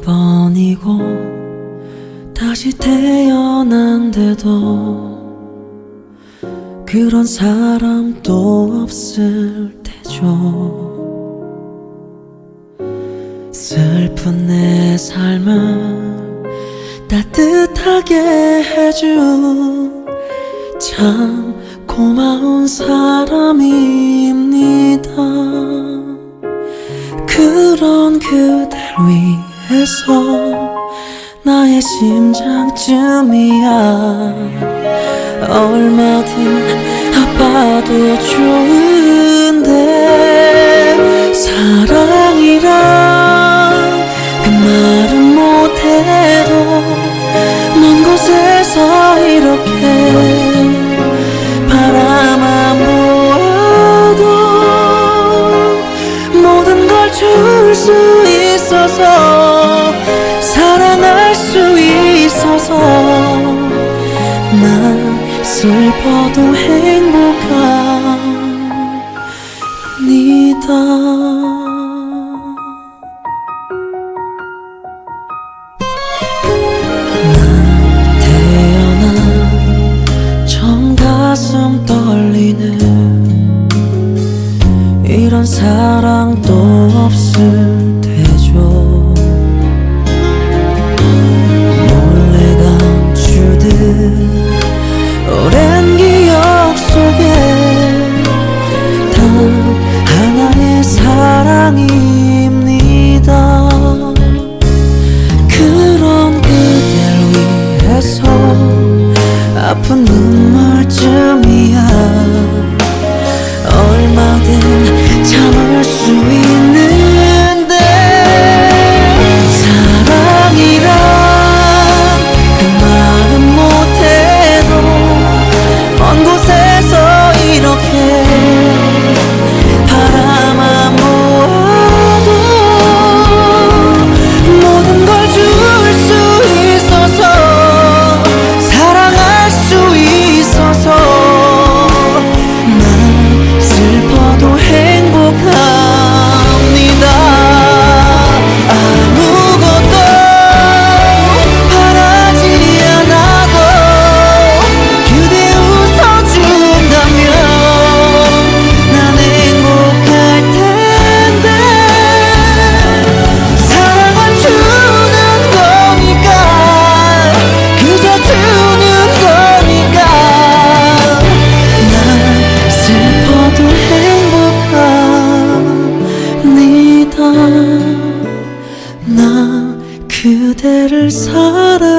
천번이고 다시 태어난데도 그런 사람도 없을 테죠 슬픈 내 삶을 따뜻하게 해준 참 고마운 사람입니다. 그런 그댈 위해서 나의 심장쯤이야. 얼마든 아파도 좋은 있어서 사랑할 수 있어서 난 슬퍼도 행복합니다. 떨리는 이런 사랑도 없을 사랑